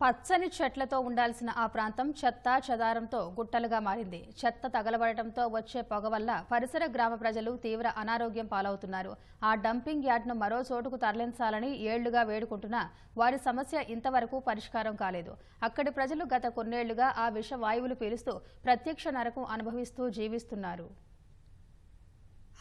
పచ్చని చెట్లతో ఉండాల్సిన ఆ ప్రాంతం చెత్త చెదారంతో గుట్టలుగా మారింది. చెత్త తగలబడటంతో వచ్చే పొగ వల్ల పరిసర గ్రామ ప్రజలు తీవ్ర అనారోగ్యం పాలవుతున్నారు. ఆ డంపింగ్ యార్డ్ను మరో చోటుకు తరలించాలని ఏళ్ళుగా వేడుకుంటున్నా వారి సమస్య ఇంతవరకు పరిష్కారం కాలేదు. అక్కడి ప్రజలు గత కొన్నేళ్ళుగా ఆ విష వాయువులు పీలుస్తూ ప్రత్యక్ష నరకం అనుభవిస్తూ జీవిస్తున్నారు.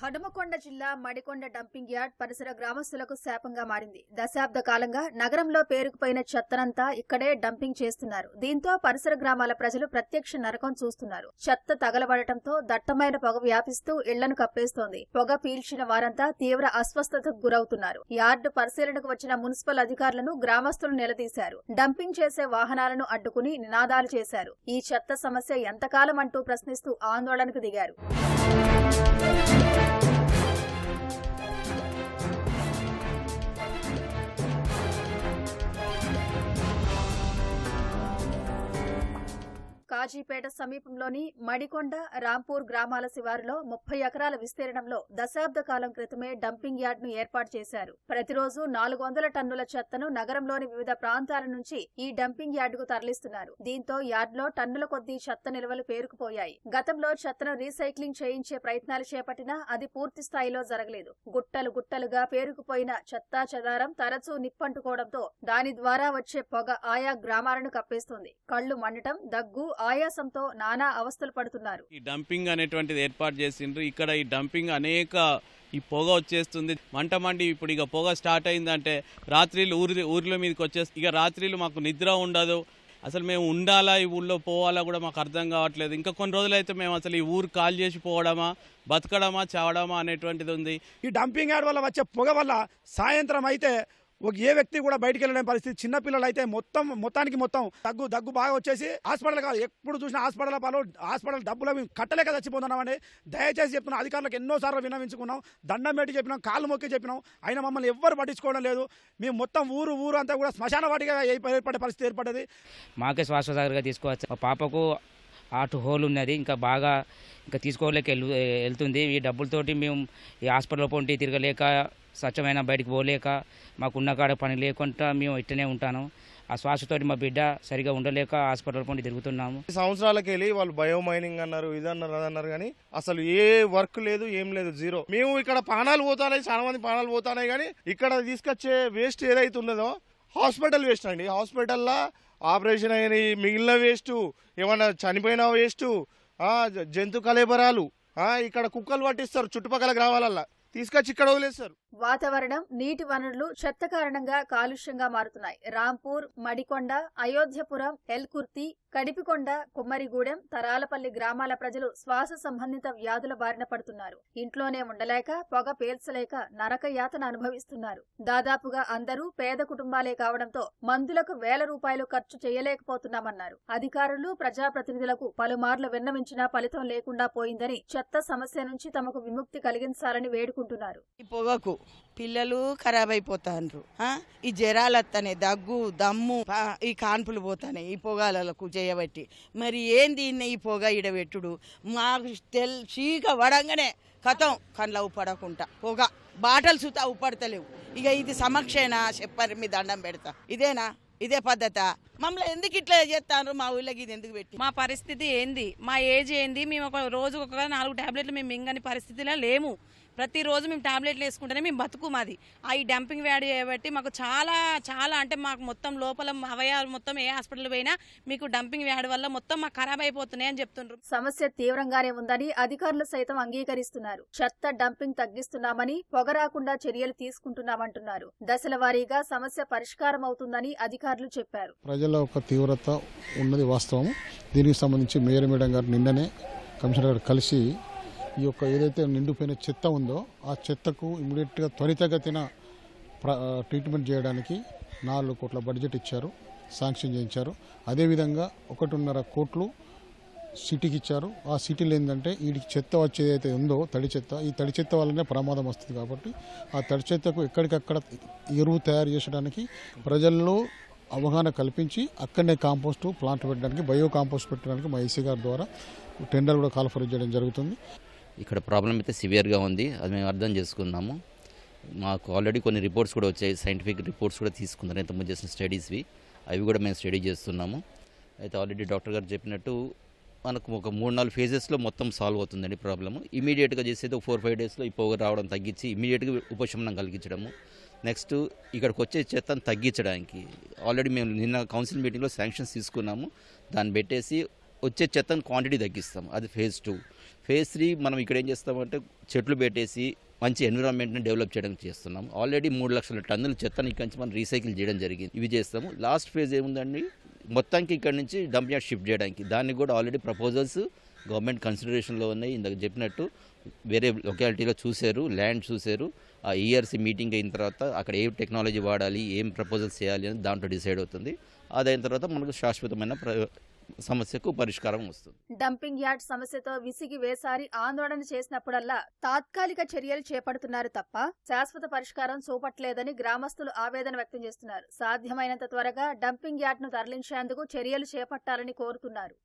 హడుమకొండ జిల్లా మడికొండ డంపింగ్ యార్డ్ పరిసర గ్రామస్తులకు శాపంగా మారింది. దశాబ్ద కాలంగా నగరంలో పేరుకుపోయిన చెత్తనంతా ఇక్కడే డంపింగ్ చేస్తున్నారు. దీంతో పరిసర గ్రామాల ప్రజలు ప్రత్యక్ష నరకం చూస్తున్నారు. చెత్త తగలబడటంతో దట్టమైన పొగ వ్యాపిస్తూ ఇళ్ళను కప్పేస్తోంది. పొగ పీల్చిన వారంతా తీవ్ర అస్వస్థతకు గురవుతున్నారు. యార్డు పరిశీలనకు వచ్చిన మున్సిపల్ అధికారులను గ్రామస్తులు నిలదీశారు. డంపింగ్ చేసే వాహనాలను అడ్డుకుని నినాదాలు చేశారు. ఈ చెత్త సమస్య ఎంతకాలం అంటూ ప్రశ్నిస్తూ ఆందోళనకు దిగారు. గాజీపేట సమీపంలోని మడికొండ రాంపూర్ గ్రామాల శివారులో ముప్పై ఎకరాల విస్తీర్ణంలో దశాబ్ద కాలం క్రితమే డంపింగ్ యార్డ్ను ఏర్పాటు చేశారు. ప్రతిరోజు నాలుగు వందల టన్నుల చెత్తను నగరంలోని వివిధ ప్రాంతాల నుంచి ఈ డంపింగ్ యార్డ్కు తరలిస్తున్నారు. దీంతో యార్డులో టన్నుల కొద్దీ చెత్త నిల్వలు పేరుకుపోయాయి. గతంలో చెత్తను రీసైక్లింగ్ చేయించే ప్రయత్నాలు చేపట్టినా అది పూర్తి స్థాయిలో జరగలేదు. గుట్టలు గుట్టలుగా పేరుకుపోయిన చెత్తా చెదారం తరచూ నిప్పంటుకోవడంతో దాని ద్వారా వచ్చే పొగ ఆయా గ్రామాలను కప్పేస్తుంది. కళ్ళు మండటం దగ్గు ఆయాసంతో నానా అవస్థలు పడుతున్నారు. ఈ డంపింగ్ అనేటువంటిది ఏర్పాటు చేసిండ్రు. ఇక్కడ ఈ డంపింగ్ అనేక ఈ పొగ వచ్చేస్తుంది. మంట మండి ఇప్పుడు ఇక పొగ స్టార్ట్ అయిందంటే రాత్రిళ్ళు ఊరి ఊర్ల మీదకి వచ్చేసి ఇక రాత్రిళ్ళు మాకు నిద్ర ఉండదు. అసలు మేము ఉండాలా ఈ ఊళ్ళో పోవాలా కూడా మాకు అర్థం కావట్లేదు. ఇంకా కొన్ని రోజులైతే మేము అసలు ఈ ఊరు కాల్ చేసి పోవడమా బతకడమా చావడమా అనేటువంటిది ఉంది. ఈ డంపింగ్ యార్డ్ వల్ల వచ్చే పొగ వల్ల సాయంత్రం అయితే ఏ వ్యక్తి కూడా బయటికి వెళ్ళలేని పరిస్థితి. చిన్నపిల్లలు అయితే మొత్తం మొత్తానికి మొత్తం దగ్గు దగ్గు బాగా వచ్చేసి హాస్పిటల్ కాదు ఎప్పుడు చూసినా హాస్పిటల్ పాలు హాస్పిటల్ డబ్బులు కట్టలేక చచ్చిపోతున్నామని దయచేసి చెప్తున్నాం. అధికారులకు ఎన్నోసార్లు విన్నవించుకున్నాం. దండం పెట్టి చెప్పినాం కాళ్ళు మొక్కి చెప్పినాం. అయినా మమ్మల్ని ఎవ్వరు పట్టించుకోవడం లేదు. మేము మొత్తం ఊరు ఊరు అంతా కూడా శ్మశాన వాటిగా ఏర్పడే పరిస్థితి ఏర్పడ్డది. మాకే శ్వాససాగర్గా తీసుకోవచ్చు. మా పాపకు అటు హోల్ ఉన్నది. ఇంకా బాగా ఇంకా తీసుకోలేక వెళ్తుంది ఈ డబ్బులతోటి మేము ఈ హాస్పిటల్ పొంటి తిరగలేక స్వచ్ఛమైన బయటికి పోలేక మాకున్న కాడ పని లేకుండా మేము ఇట్టనే ఉంటాను. ఆ శ్వాసతోటి మా బిడ్డ సరిగా ఉండలేక హాస్పిటల్ పండి తిరుగుతున్నాము. సంవత్సరాలకి వెళ్ళి వాళ్ళు బయో మైనింగ్ అన్నారు ఇది అన్నారు అది అన్నారు కానీ అసలు ఏ వర్క్ లేదు ఏం లేదు జీరో. మేము ఇక్కడ పానాలు పోతాయి చాలా మంది ప్రాణాలు పోతాయి కానీ ఇక్కడ తీసుకొచ్చే వేస్ట్ ఏదైతే ఉన్నదో హాస్పిటల్ వేస్ట్ అండి. హాస్పిటల్లో ఆపరేషన్ అయిన మిగిలిన వేస్ట్ ఏమన్నా చనిపోయిన వేస్ట్ జంతు కలేబరాలు ఇక్కడ కుక్కలు పట్టిస్తారు చుట్టుపక్కల గ్రామాలల్లో. తీసుకొచ్చి ఇక్కడ వదిలేస్తారు వాతావరణం నీటి వనరులు చెత్త కారణంగా కాలుష్యంగా మారుతున్నాయి. రాంపూర్ మడికొండ అయోధ్యపురం ఎల్కుర్తి కడిపికొండ కుమ్మరిగూడెం తరాలపల్లి గ్రామాల ప్రజలు శ్వాస సంబంధిత వ్యాధుల బారిన పడుతున్నారు. ఇంట్లోనే ఉండలేక పొగ పేల్చలేక నరక యాతన అనుభవిస్తున్నారు. దాదాపుగా అందరూ పేద కుటుంబాలే కావడంతో మందులకు వేల రూపాయలు ఖర్చు చేయలేకపోతున్నామన్నారు. అధికారులు ప్రజాప్రతినిధులకు పలుమార్లు విన్నవించినా ఫలితం లేకుండా పోయిందని చెత్త సమస్య నుంచి తమకు విముక్తి కలిగించాలని వేడుకుంటున్నారు. పొగకు పిల్లలు ఖరాబ్ అయిపోతాండ్రు. ఈ జ్వరాలు వస్తాయి దగ్గు దమ్ము ఈ కాన్పులు పోతాయి ఈ పొగాలకు చేయబట్టి. మరి ఏంది ఈ పొగ ఇడబెట్టుడు మాకు తెల్ చీక వడంగానే కథం కండ్ల పడకుండా పొగ బాటలు చూతా ఉప్పడతలేవు ఇక ఇది సమక్షేనా? చెప్పారు మీ దండం పెడతా. ఇదేనా? ఇదే పద్ధత? మమ్మల్ని ఎందుకు ఇట్లా చేస్తాను మా ఊళ్ళకి ఇది ఎందుకు పెట్టి? మా పరిస్థితి ఏంది? మా ఏజ్ ఏంది? మేము ఒక రోజు ఒక నాలుగు టాబ్లెట్లు మేము మింగని పరిస్థితిలో లేము. ప్రతిరోజు మేము టాబ్లెట్లు వేసుకుంటేనే మేము బతుకు మాది ఆ ఈ డంపింగ్ వ్యాధి చేయబట్టి మాకు చాలా చాలా అంటే మాకు మొత్తం లోపల అవయవాలు మొత్తం ఏ హాస్పిటల్ పోయినా మీకు డంపింగ్ వ్యాధి వల్ల మొత్తం మాకు ఖరాబ్ అయిపోతున్నాయి అని చెప్తుండ్రు. సమస్య తీవ్రంగానే ఉందని అధికారులు సైతం అంగీకరిస్తున్నారు. చెత్త డంపింగ్ తగ్గిస్తున్నామని పొగ రాకుండా చర్యలు తీసుకుంటున్నామంటున్నారు. దశల వారీగా సమస్య పరిష్కారం అవుతుందని అధికారులు చెప్పారు. ప్రజల యొక్క తీవ్రత ఉన్నది వాస్తవం దీనికి సంబంధించి మేయర్ మేడం గారు నిన్ననే కమిషనర్ గారు కలిసి ఈ యొక్క ఏదైతే నిండిపోయిన చెత్త ఉందో ఆ చెత్తకు ఇమీడియట్గా త్వరితగతిన ట్రీట్మెంట్ చేయడానికి నాలుగు కోట్ల బడ్జెట్ ఇచ్చారు శాంక్షన్ చేయించారు. అదేవిధంగా ఒకటిన్నర కోట్లు సిటీకి ఇచ్చారు. ఆ సిటీలో ఏంటంటే వీటికి చెత్త వచ్చేదైతే ఉందో తడి చెత్త ఈ తడి చెత్త వల్లనే ప్రమాదం వస్తుంది కాబట్టి ఆ తడి చెత్తకు ఎక్కడికక్కడ ఎరువు తయారు చేసడానికి ప్రజల్లో అవగాహన కల్పించి అక్కడనే కాంపోస్టు ప్లాంట్ పెట్టడానికి బయో కాంపోస్ట్ పెట్టడానికి మా ఈసీ గారి ద్వారా టెండర్ కూడా కాల్ఫర్ చేయడం జరుగుతుంది. ఇక్కడ ప్రాబ్లం అయితే సివియర్గా ఉంది. అది మేము అర్థం చేసుకున్నాము. మాకు ఆల్రెడీ కొన్ని రిపోర్ట్స్ కూడా వచ్చాయి. సైంటిఫిక్ రిపోర్ట్స్ కూడా తీసుకున్నారు ఇంతకుముందు చేసిన స్టడీస్వి. అవి కూడా మేము స్టడీ చేస్తున్నాము. అయితే ఆల్రెడీ డాక్టర్ గారు చెప్పినట్టు మనకు ఒక మూడు నాలుగు ఫేజెస్లో మొత్తం సాల్వ్ అవుతుందండి ప్రాబ్లము. ఇమీడియట్గా చేసేది ఒక ఫోర్ ఫైవ్ డేస్లో ఈ పొగ రావడం తగ్గించి ఇమీడియట్గా ఉపశమనం కలిగించడము. నెక్స్ట్ ఇక్కడికి వచ్చే చెత్తను తగ్గించడానికి. ఆల్రెడీ మేము నిన్న కౌన్సిల్ మీటింగ్లో శాంక్షన్స్ తీసుకున్నాము. దాన్ని పెట్టేసి వచ్చే చెత్తను క్వాంటిటీ తగ్గిస్తాం. అది ఫేజ్ టూ ఫేజ్ త్రీ మనం ఇక్కడ ఏం చేస్తామంటే చెట్లు పెట్టేసి మంచి ఎన్విరాన్మెంట్ని డెవలప్ చేయడం చేస్తున్నాం. ఆల్రెడీ మూడు లక్షల టన్నుల చెత్తను ఇక్కడి నుంచి మనం రీసైకిల్ చేయడం జరిగింది. ఇవి చేస్తాము. లాస్ట్ ఫేజ్ ఏముందండి? మొత్తానికి ఇక్కడ నుంచి డంప్ యార్డ్ షిఫ్ట్ చేయడానికి. దానికి కూడా ఆల్రెడీ ప్రపోజల్స్ గవర్నమెంట్ కన్సిడరేషన్లో ఉన్నాయి. ఇందాక చెప్పినట్టు వేరే లొకాలిటీలో చూశారు ల్యాండ్ చూశారు. ఆ ఈఆర్సీ మీటింగ్ అయిన తర్వాత అక్కడ ఏ టెక్నాలజీ వాడాలి ఏం ప్రపోజల్స్ చేయాలి అని దాంట్లో డిసైడ్ అవుతుంది. అదైన తర్వాత మనకు శాశ్వతమైన ప్ర- సమస్యకు పరిష్కారం వస్తుంది. డంపింగ్ యార్డ్ సమస్యతో విసిగి వేసారి ఆందోళన చేసినప్పుడల్లా తాత్కాలిక చర్యలు చేపడుతున్నారు తప్ప శాశ్వత పరిష్కారం చూపట్లేదని గ్రామస్తులు ఆవేదన వ్యక్తం చేస్తున్నారు. సాధ్యమైనంత త్వరగా డంపింగ్ యార్డ్ను తరలించేందుకు చర్యలు చేపట్టాలని కోరుతున్నారు.